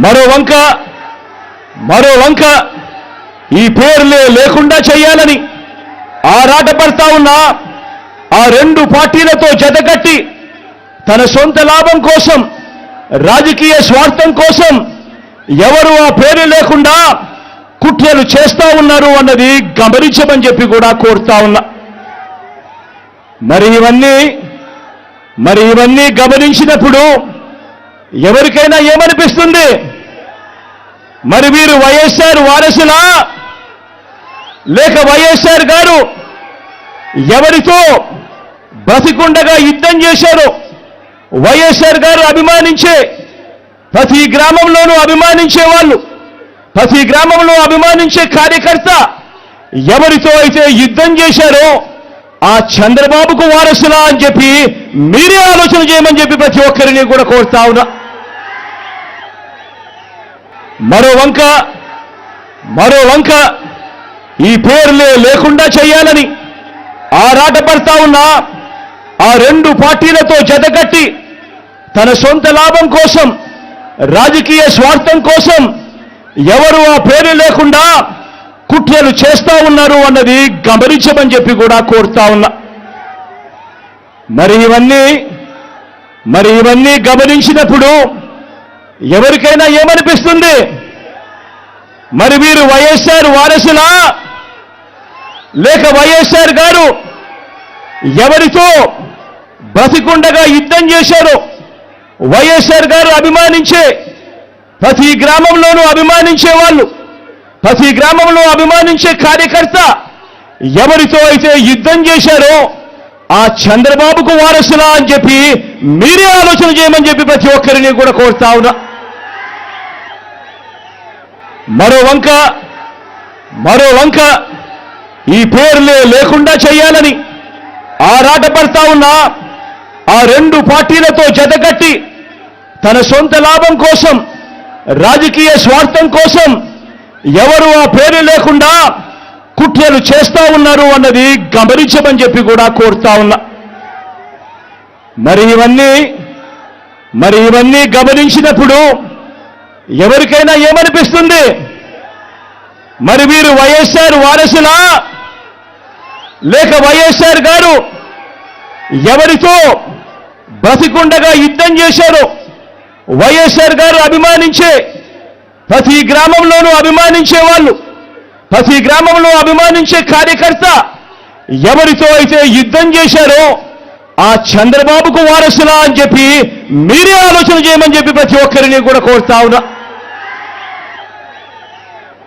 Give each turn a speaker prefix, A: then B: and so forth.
A: మరో వంక మరో వంక ఈ పేర్లే లేకుండా చేయాలని ఆరాటపడతా ఉన్న ఆ రెండు పార్టీలతో జతకట్టి తన సొంత లాభం కోసం రాజకీయ స్వార్థం కోసం ఎవరు ఆ పేరు లేకుండా కుట్రలు చేస్తా ఉన్నారు అన్నది గమనించమని చెప్పి కూడా కోరుతా ఉన్నా. మరి ఇవన్నీ మరి ఇవన్నీ గమనించినప్పుడు ఎవరికైనా ఏమనిపిస్తుంది? మరి వీరు వైఎస్ఆర్ వారసులా? లేక వైఎస్ఆర్ గారు ఎవరితో బ్రతికుండగా యుద్ధం చేశారు? వైఎస్ఆర్ గారు అభిమానించే ప్రతి గ్రామంలోనూ అభిమానించే వాళ్ళు ప్రతి గ్రామంలో అభిమానించే కార్యకర్త ఎవరితో అయితే యుద్ధం చేశారో ఆ చంద్రబాబుకు వారసులా అని చెప్పి మీరే ఆలోచన చేయమని చెప్పి ప్రతి ఒక్కరిని కూడా కోరుతా ఉన్నా. మరో వంక మరో వంక ఈ పేర్లే లేకుండా చేయాలని ఆరాటపడతా ఉన్న ఆ రెండు పార్టీలతో జతకట్టి తన సొంత లాభం కోసం రాజకీయ స్వార్థం కోసం ఎవరు ఆ పేరు లేకుండా కుట్రలు చేస్తా ఉన్నారు అన్నది గమనించమని చెప్పి కూడా కోరుతా ఉన్నా. మరి ఇవన్నీ మరి ఇవన్నీ గమనించినప్పుడు ఎవరికైనా ఏమనిపిస్తుంది? మరి వీరు వైఎస్ఆర్ వారసులా? లేక వైఎస్ఆర్ గారు ఎవరితో బ్రతికుండగా యుద్ధం చేశారో? వైఎస్ఆర్ గారు అభిమానించే ప్రతి గ్రామంలోనూ అభిమానించే వాళ్ళు ప్రతి గ్రామంలో అభిమానించే కార్యకర్త ఎవరితో అయితే యుద్ధం చేశారో ఆ చంద్రబాబుకు వారసులా అని చెప్పి మీరే ఆలోచన చేయమని చెప్పి ప్రతి ఒక్కరిని కూడా కోరుతా ఉన్నా. మరో వంక మరో వంక ఈ పేర్లే లేకుండా చేయాలని ఆరాటపడతా ఉన్న ఆ రెండు పార్టీలతో జతకట్టి తన సొంత లాభం కోసం రాజకీయ స్వార్థం కోసం ఎవరు ఆ పేరు లేకుండా కుట్రలు చేస్తా ఉన్నారు అన్నది గమనించమని చెప్పి కూడా కోరుతా ఉన్నా. మరి ఇవన్నీ మరి ఇవన్నీ గమనించినప్పుడు ఎవరికైనా ఏమనిపిస్తుంది? మరి వీరు వైఎస్ఆర్ వారసులా? లేక వైఎస్ఆర్ గారు ఎవరితో బ్రతికుండగా యుద్ధం చేశారో? వైఎస్ఆర్ గారు అభిమానించే ప్రతి గ్రామంలోనూ అభిమానించే వాళ్ళు ప్రతి గ్రామంలో అభిమానించే కార్యకర్త ఎవరితో అయితే యుద్ధం చేశారో ఆ చంద్రబాబుకు వారసులా అని చెప్పి మీరే ఆలోచన చేయమని చెప్పి ప్రతి ఒక్కరిని కూడా కోరుతా ఉన్నా.